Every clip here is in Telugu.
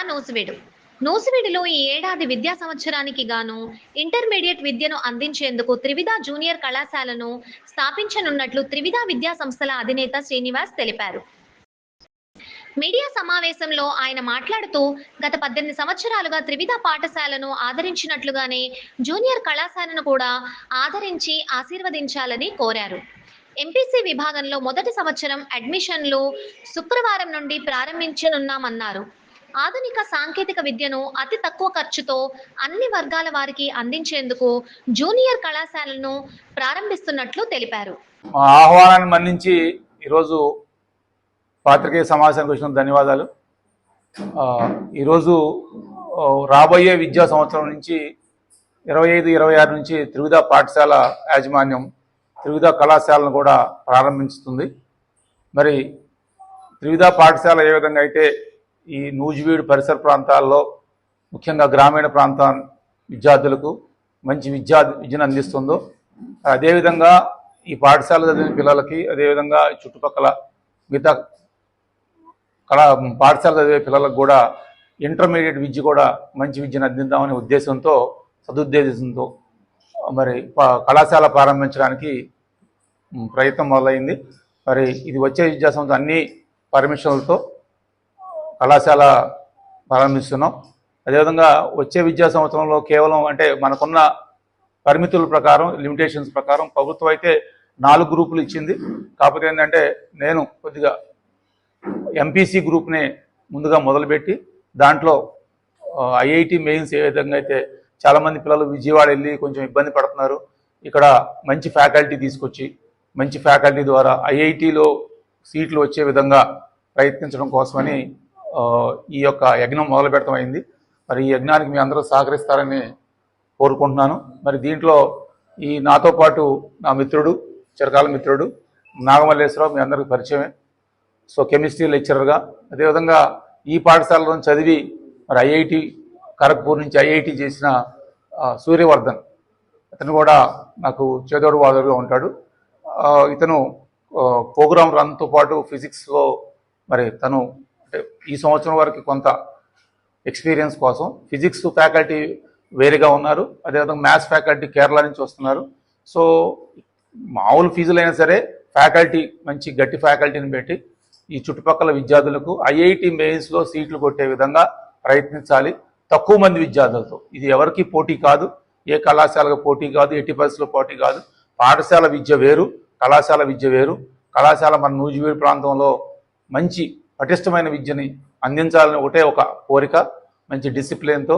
జిల్లా నూసివీడు నూసివీడులో ఈ ఏడాది విద్యా సంవత్సరానికి గాను ఇంటర్మీడియట్ విద్యను అందించేందుకు త్రివిధ జూనియర్ కళాశాలను స్థాపించనున్నట్లు త్రివిధ విద్యా సంస్థల అధినేత శ్రీనివాస్ తెలిపారు. మీడియా సమావేశంలో ఆయన మాట్లాడుతూ గత పద్దెనిమిది సంవత్సరాలుగా త్రివిధ పాఠశాలను ఆదరించినట్లుగానే జూనియర్ కళాశాలను కూడా ఆదరించి ఆశీర్వదించాలని కోరారు. ఎంపీసీ విభాగంలో మొదటి సంవత్సరం అడ్మిషన్లు శుక్రవారం నుండి ప్రారంభించనున్నామన్నారు. ఆధునిక సాంకేతిక విద్యను అతి తక్కువ ఖర్చుతో అన్ని వర్గాల వారికి అందించేందుకు జూనియర్ కళాశాలను ప్రారంభిస్తున్నట్లు తెలిపారు. ఆహ్వానాన్ని మన్నించి ఈరోజు పాత్రికేయ సమావేశానికి వచ్చిన ధన్యవాదాలు. ఈరోజు రాబోయే విద్యా సంవత్సరం నుంచి ఇరవై ఐదు ఇరవై ఆరు నుంచి త్రివిధ పాఠశాల యాజమాన్యం త్రివిధ కళాశాలను కూడా ప్రారంభిస్తుంది మరి త్రివిధ పాఠశాల ఏ విధంగా అయితే ఈ నూజివీడు పరిసర ప్రాంతాల్లో ముఖ్యంగా గ్రామీణ ప్రాంత విద్యార్థులకు మంచి విద్యా విద్యను అందిస్తుందో అదేవిధంగా ఈ పాఠశాల చదివిన పిల్లలకి అదేవిధంగా చుట్టుపక్కల మిగతా కళా పాఠశాల చదివే పిల్లలకు కూడా ఇంటర్మీడియట్ విద్య కూడా మంచి విద్యను అందిద్దామనే ఉద్దేశంతో సదుద్దేశంతో మరి ప- కళాశాల ప్రారంభించడానికి ప్రయత్నం మొదలైంది. మరి ఇది వచ్చే విద్యా సంవత్సరం అన్ని పర్మిషన్లతో కళాశాల ప్రారంభిస్తున్నాం. అదేవిధంగా వచ్చే విద్యా సంవత్సరంలో కేవలం అంటే మనకున్న పరిమితుల ప్రకారం లిమిటేషన్స్ ప్రకారం ప్రభుత్వం అయితే నాలుగు గ్రూపులు ఇచ్చింది. కాకపోతే ఏంటంటే నేను కొద్దిగా ఎంపీసీ గ్రూప్ని ముందుగా మొదలుపెట్టి దాంట్లో ఐఐటి మెయిన్స్ ఏ విధంగా అయితే చాలామంది పిల్లలు విజయవాడ వెళ్ళి కొంచెం ఇబ్బంది పడుతున్నారు. ఇక్కడ మంచి ఫ్యాకల్టీ తీసుకొచ్చి మంచి ఫ్యాకల్టీ ద్వారా ఐఐటిలో సీట్లు వచ్చే విధంగా ప్రయత్నించడం కోసమని ఈ యొక్క యజ్ఞం మొదలు పెడతామైంది మరి ఈ యజ్ఞానికి మీ అందరూ సహకరిస్తారని కోరుకుంటున్నాను. మరి దీంట్లో ఈ నాతో పాటు నా మిత్రుడు చిరకాల మిత్రుడు నాగమల్లేశ్వరరావు మీ అందరికీ పరిచయమే. సో కెమిస్ట్రీ లెక్చరర్గా అదేవిధంగా ఈ పాఠశాలలో చదివి మరి ఐఐటి ఖరగ్పూర్ నుంచి ఐఐటి చేసిన సూర్యవర్ధన్. అతను కూడా నాకు చేదోడు వాదోడుగా ఉంటాడు. ఇతను ప్రోగ్రామ్ రన్తో పాటు ఫిజిక్స్లో మరి తను అంటే ఈ సంవత్సరం వరకు కొంత ఎక్స్పీరియన్స్ కోసం ఫిజిక్స్ ఫ్యాకల్టీ వేరుగా ఉన్నారు. అదేవిధంగా మ్యాథ్స్ ఫ్యాకల్టీ కేరళ నుంచి వస్తున్నారు. సో మామూలు ఫీజులైనా సరే ఫ్యాకల్టీ మంచి గట్టి ఫ్యాకల్టీని పెట్టి ఈ చుట్టుపక్కల విద్యార్థులకు ఐఐటి మెయిన్స్లో సీట్లు కొట్టే విధంగా ప్రయత్నించాలి. తక్కువ మంది విద్యార్థులతో. ఇది ఎవరికి పోటీ కాదు. ఏ కళాశాలకు పోటీ కాదు. ఎట్టి పరిస్థితుల్లో పోటీ కాదు. పాఠశాల విద్య వేరు కళాశాల విద్య వేరు. కళాశాల మన నూజివీడు ప్రాంతంలో మంచి పటిష్టమైన విద్యని అందించాలని ఒకటే ఒక కోరిక మంచి డిసిప్లిన్తో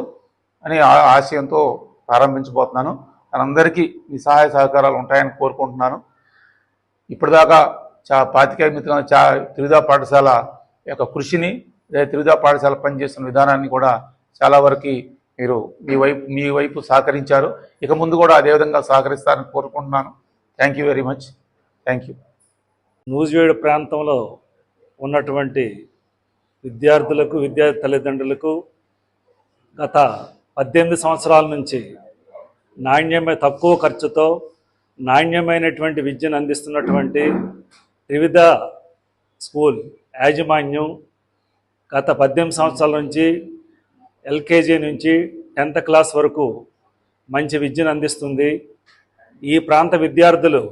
అని ఆశయంతో ప్రారంభించబోతున్నాను. అందరికీ మీ సహాయ సహకారాలు ఉంటాయని కోరుకుంటున్నాను. ఇప్పటిదాకా చా పాతికేయ మిత్రుల చా త్రివిధ పాఠశాల యొక్క కృషిని లేదా త్రివిధ పాఠశాల పనిచేస్తున్న విధానాన్ని కూడా చాలా వరకు మీరు మీ వైపు మీ వైపు సహకరించారు. ఇక ముందు కూడా అదేవిధంగా సహకరిస్తారని కోరుకుంటున్నాను. Thank you very much. Thank you. Nuzvid ప్రాంతంలో ఉన్నటువంటి విద్యార్థులకు విద్యార్థి తల్లిదండ్రులకు గత పద్దెనిమిది సంవత్సరాల నుంచి నాణ్యమైన తక్కువ ఖర్చుతో నాణ్యమైనటువంటి విద్యను అందిస్తున్నటువంటి త్రివిధ స్కూల్ యాజమాన్యం గత పద్దెనిమిది సంవత్సరాల నుంచి ఎల్కేజీ నుంచి టెన్త్ క్లాస్ వరకు మంచి విద్యను అందిస్తుంది. ఈ ప్రాంత విద్యార్థులు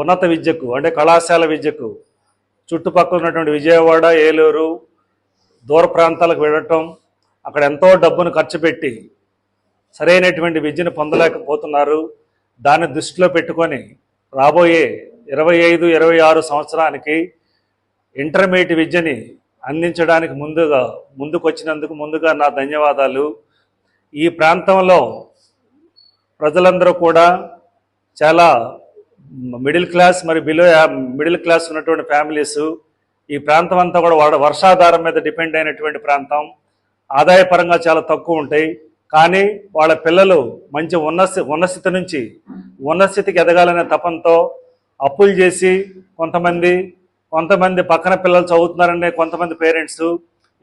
ఉన్నత విద్యకు అంటే కళాశాల విద్యకు చుట్టుపక్కల ఉన్నటువంటి విజయవాడ ఏలూరు దూర ప్రాంతాలకు వెళ్ళటం అక్కడ ఎంతో డబ్బును ఖర్చు పెట్టి సరైనటువంటి విద్యను పొందలేకపోతున్నారు. దాన్ని దృష్టిలో పెట్టుకొని రాబోయే ఇరవై ఐదు ఇరవై ఆరు సంవత్సరానికి ఇంటర్మీడియట్ విద్యని అందించడానికి ముందుగా ముందుకొచ్చినందుకు ముందుగా నా ధన్యవాదాలు. ఈ ప్రాంతంలో ప్రజలందరూ కూడా చాలా మిడిల్ క్లాస్ మరి బిలో మిడిల్ క్లాస్ ఉన్నటువంటి ఫ్యామిలీస్ ఈ ప్రాంతం అంతా కూడా వర్షాధారం మీద డిపెండ్ అయినటువంటి ప్రాంతం. ఆదాయపరంగా చాలా తక్కువ ఉంటాయి. కానీ వాళ్ళ పిల్లలు మంచి ఉన్నస్థి ఉన్నస్థితి నుంచి ఉన్నస్థితికి ఎదగాలనే తపంతో అప్పులు చేసి కొంతమంది కొంతమంది పక్కన పిల్లలు చదువుతున్నారనే కొంతమంది పేరెంట్స్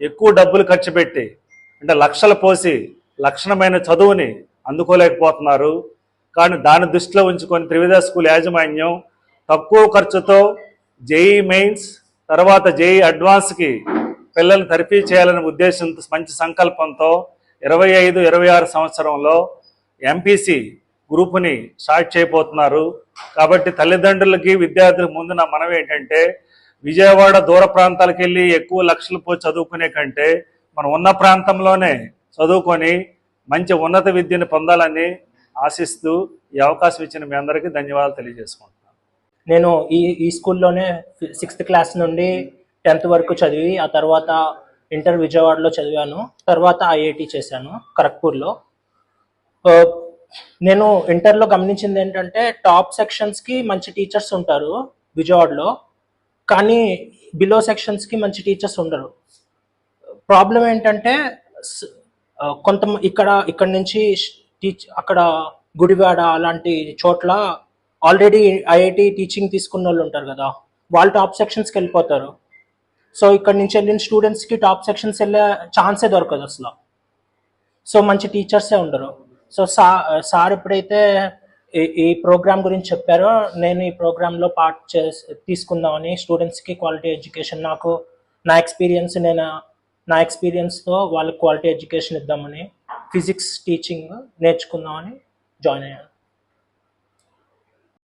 ఎక్కువ డబ్బులు ఖర్చు పెట్టి అంటే లక్షలు పోసి లక్షణమైన చదువుని అందుకోలేకపోతున్నారు. కానీ దాన్ని దృష్టిలో ఉంచుకొని త్రివిధ స్కూల్ యాజమాన్యం తక్కువ ఖర్చుతో జేఈ మెయిన్స్ తర్వాత జేఈ అడ్వాన్స్కి పిల్లల్ని తరిఫీ చేయాలనే ఉద్దేశంతో మంచి సంకల్పంతో ఇరవై ఐదు ఇరవై ఆరు సంవత్సరంలో ఎంపీసీ గ్రూపుని స్టార్ట్ చేయబోతున్నారు. కాబట్టి తల్లిదండ్రులకి విద్యార్థులకు ముందు నా మనవి ఏంటంటే విజయవాడ దూర ప్రాంతాలకు వెళ్ళి ఎక్కువ లక్షలు పోయి చదువుకునే కంటే మనం ఉన్న ప్రాంతంలోనే చదువుకొని మంచి ఉన్నత విద్యను పొందాలని ఆశిస్తూ ఈ అవకాశం ఇచ్చిన మీ అందరికీ ధన్యవాదాలు తెలియజేసుకుంటున్నాను. నేను ఈ ఈ స్కూల్లోనే సిక్స్త్ క్లాస్ నుండి టెన్త్ వరకు చదివి ఆ తర్వాత ఇంటర్ విజయవాడలో చదివాను తర్వాత ఐఐటి చేశాను ఖరగ్పూర్లో నేను ఇంటర్లో గమనించింది ఏంటంటే టాప్ సెక్షన్స్కి మంచి టీచర్స్ ఉంటారు విజయవాడలో కానీ బిలో సెక్షన్స్కి మంచి టీచర్స్ ఉండరు. ప్రాబ్లం ఏంటంటే కొంత ఇక్కడ ఇక్కడ నుంచి టీచ్ అక్కడ గుడివాడ అలాంటి చోట్ల ఆల్రెడీ ఐఐటి టీచింగ్ తీసుకున్న వాళ్ళు ఉంటారు కదా వాళ్ళు టాప్ సెక్షన్స్కి వెళ్ళిపోతారు. సో ఇక్కడ నుంచి వెళ్ళిన స్టూడెంట్స్కి టాప్ సెక్షన్స్ వెళ్ళే ఛాన్సే దొరకదు అసలు. సో మంచి టీచర్సే ఉండరు. సో సా సార్ ఎప్పుడైతే ఈ ఈ ప్రోగ్రామ్ గురించి చెప్పారో నేను ఈ ప్రోగ్రాంలో పార్ట్ చే తీసుకుందామని స్టూడెంట్స్కి క్వాలిటీ ఎడ్యుకేషన్ నాకు నా ఎక్స్పీరియన్స్ నేను నా ఎక్స్పీరియన్స్తో వాళ్ళకి క్వాలిటీ ఎడ్యుకేషన్ ఇద్దామని ఫిజిక్స్ టీచింగ్ నేర్చుకుందామని జాయిన్ అయ్యాను.